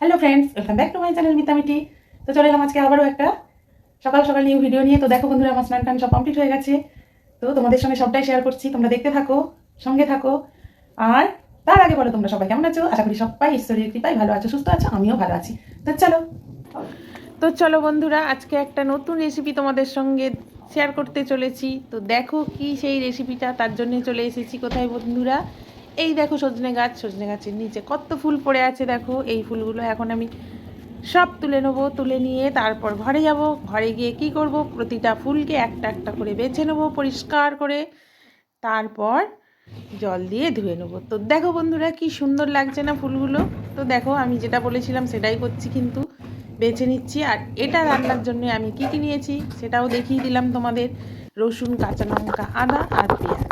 Hello friends welcome back to my channel মিতামিটি তো চলে এলাম আজকে আবারও একটা সকাল সকাল নিউ ভিডিও নিয়ে। তো দেখো বন্ধুরা, আমার স্নান টান সব কমপ্লিট হয়ে গেছে। তো তোমাদের সঙ্গে সবটাই শেয়ার করছি। তোমরা দেখতে থাকো, সঙ্গে থাকো। আর তার আগে বলো, তোমরা সবাই কেমন আছো? আশা করি সবাই ঈশ্বরের কৃপায় ভালো আছো, সুস্থ আছো, আমিও ভালো আছি। তো চলো। তো চলো বন্ধুরা, আজকে একটা নতুন রেসিপি তোমাদের সঙ্গে শেয়ার করতে চলেছি। তো দেখো কি সেই রেসিপিটা তার জন্য চলে এসেছি কোথায় বন্ধুরা? এই দেখো সজনে গাছ, সজনে গাছের নিচে কত ফুল পড়ে আছে দেখো। এই ফুলগুলো এখন আমি সব তুলে নেব, তুলে নিয়ে তারপর ঘরে যাব। ঘরে গিয়ে কি করব? প্রতিটা ফুলকে একটা একটা করে বেছে নেব পরিষ্কার করে। তারপর জল দিয়ে ধুয়ে নেব। তো দেখো বন্ধুরা, কি সুন্দর লাগছে না ফুলগুলো? তো দেখো, আমি যেটা বলেছিলাম সেটাই করছি কিন্তু বেছে নিচ্ছি। আর এটা রান্নার জন্য আমি কি কি নিয়েছি সেটাও দেখিয়ে দিলাম তোমাদের। রসুন, কাঁচা লঙ্কা, আদা আর পেঁয়াজ।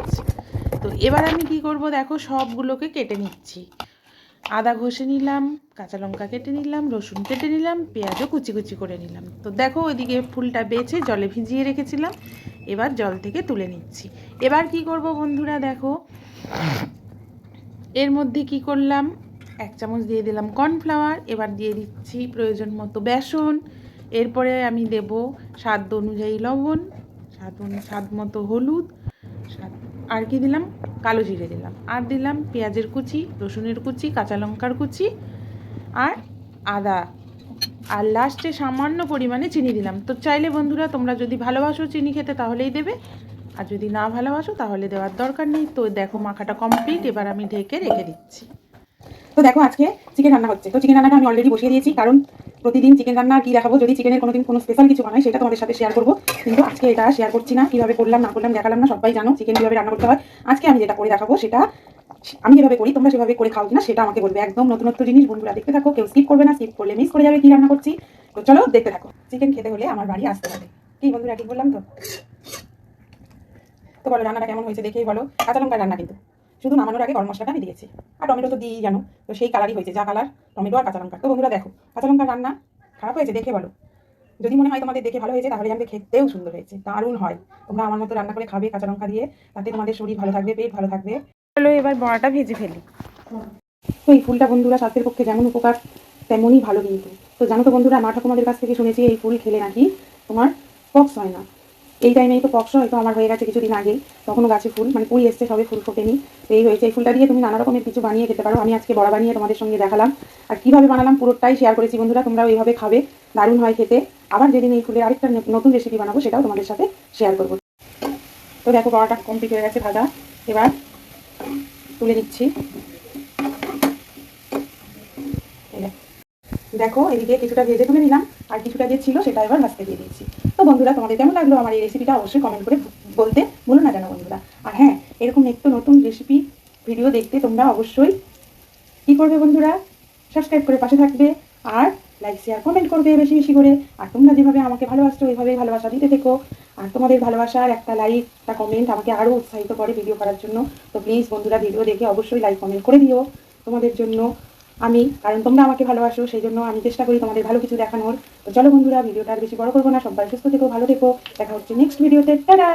এবার আমি কি করব? দেখো সবগুলোকে কেটে নিচ্ছি। আদা ঘষে নিলাম, কাঁচা লঙ্কা কেটে নিলাম, রসুন কেটে নিলাম, পেঁয়াজও কুচি কুচি করে নিলাম। তো দেখো ওইদিকে ফুলটা বেছে জলে ভিজিয়ে রেখেছিলাম, এবার জল থেকে তুলে নিচ্ছি। এবার কি করব বন্ধুরা দেখো? এর মধ্যে কি করলাম? এক চামচ দিয়ে দিলাম কর্নফ্লাওয়ার, এবার দিয়ে দিচ্ছি প্রয়োজন মতো বেসন। এরপরে আমি দেব স্বাদ অনুযায়ী লবণ, স্বাদ স্বাদ মতো হলুদ, স্বাদ আর কি দিলাম? কালো জিরে দিলাম। আর দিলাম পেঁয়াজের কুচি, রসুনের কুচি, কাঁচা লঙ্কার কুচি আর আদা। আর লাস্টে সামান্য পরিমাণে চিনি দিলাম। তো চাইলে বন্ধুরা, তোমরা যদি ভালোবাসো চিনি খেতে, তাহলেই দেবে। আর যদি না ভালোবাসো, তাহলে দেওয়ার দরকার নেই। তো দেখো, মাখাটা কমপ্লিট এবার আমি ঢেকে রেখে দিচ্ছি। তো দেখো, আজকে চিকেন রান্না হচ্ছে। তো চিকেন রান্নাটা আমি অলরেডি বসিয়ে দিয়েছি। কারণ প্রতিদিন চিকেন রান্না কি দেখাবো? যদি চিকেনের কোনোদিন কোনো স্পেশাল কিছু বানাই, সেটা তোমাদের সাথে শেয়ার করব। কিন্তু আজকে এটা শেয়ার করছি না, কীভাবে করলাম, না করলাম, দেখালাম না, সবাই জানো চিকেন কীভাবে রান্না করতে হয়। আজকে আমি যেটা করে দেখাবো, সেটা আমি যেভাবে করি, তোমরা সেভাবে করে খাও কিনা, সেটা আমাকে বলবে। একদম নতুনত্ব জিনিস, বন্ধুরা, দেখতে থাকো, কেউ স্কিপ করবে না স্কিপ করলে মিস করে যাবে কি রান্না করছি। তো চলো, দেখতে থাকো। চিকেন খেতে হলে আমার বাড়ি আসতে হবে। কি বন্ধুরা, ঠিক বললাম তো? তো বলো, রান্নাটা কেমন হয়েছে দেখেই বলো। কাঁচা লঙ্কার রান্না কিন্তু। শুধু নামানোর আগে গরম মশলাটা আমি দিয়েছি। আর টমেটো তো দিই জানো? তো সেই কালারই হয়েছে যা কালার। টমেটো আর কাঁচা লঙ্কা তো বন্ধুরা দেখো কাঁচা লঙ্কার রান্না খারাপ হয়েছে দেখে বলো? যদি মনে হয় তোমাদের দেখে ভালো হয়েছে তাহলে জানবে খেতেও সুন্দর হয়েছে। দারুণ হয়। তোমরা আমার মতো রান্না করে খাবে কাঁচা লঙ্কা দিয়ে তাতে তোমাদের শরীর ভালো থাকবে পেট ভালো থাকবে। চলো এবার বড়াটা ভেজে ফেলি। তো এই ফুলটা বন্ধুরা স্বাস্থ্যের পক্ষে যেমন উপকার তেমনই ভালো কিন্তু। তো জানো তো বন্ধুরা মা ঠাকুমাদের কাছ থেকে শুনেছি এই ফুল খেলে নাকি তোমার পক্স হয় না। এই টাইমেই তো পক্স হয়তো আমার হয়ে গেছে কিছুদিন আগে তখনও গাছে ফুল মানে কুড়ি এসছে, সবে ফুল ফোটেনি। এই হয়েছে, এই ফুলটা দিয়ে তুমি নানা রকমের কিছু বানিয়ে খেতে পারো। আমি আজকে বড়া বানিয়ে তোমাদের সঙ্গে দেখালাম। আর কীভাবে বানালাম পুরোটাই শেয়ার করেছি বন্ধুরা, তোমরাও এইভাবে খাবে, দারুণ হয় খেতে। আবার যেদিন এই ফুলের আরেকটা নতুন রেসিপি বানাবো, সেটাও তোমাদের সাথে শেয়ার করব। তো দেখো, বড়াটা কমপ্লিট হয়ে গেছে ভাজা। এবার তুলে দিচ্ছি দেখো, এদিকে কিছুটা ভেজে তুলে নিলাম। আর কিছুটা যে ছিল, সেটা এবার ভাজতে দিয়ে দিয়েছি। তো বন্ধুরা, তোমাদের কেমন লাগল আমার এই রেসিপিটা অবশ্যই কমেন্ট করে বলতে ভুলো না জানো বন্ধুরা। আর হ্যাঁ এরকম একটু নতুন রেসিপি ভিডিও দেখতে তোমরা অবশ্যই কি করবে বন্ধুরা? সাবস্ক্রাইব করে পাশে থাকবে আর লাইক শেয়ার কমেন্ট করবে বেশি বেশি করে। আর তোমরা যেভাবে আমাকে ভালোবাসছো ওইভাবে ভালোবাসা দিতে থেকো। আর তোমাদের ভালোবাসার একটা লাইক একটা কমেন্ট আমাকে আরও উৎসাহিত করে ভিডিও করার জন্য। তো প্লিজ বন্ধুরা ভিডিও দেখে অবশ্যই লাইক কমেন্ট করে দিও তোমাদের জন্য। আমি, কারণ তোমরা আমাকে ভালোবাসো সেই জন্য আমি চেষ্টা করি তোমাদের ভালো কিছু দেখানোর। তো চলো বন্ধুরা, ভিডিওটা আর বেশি বড় করব না, সবাই সুস্থ থেকো, ভালো থেকো। দেখা হচ্ছে নেক্সট ভিডিওতে টাটা!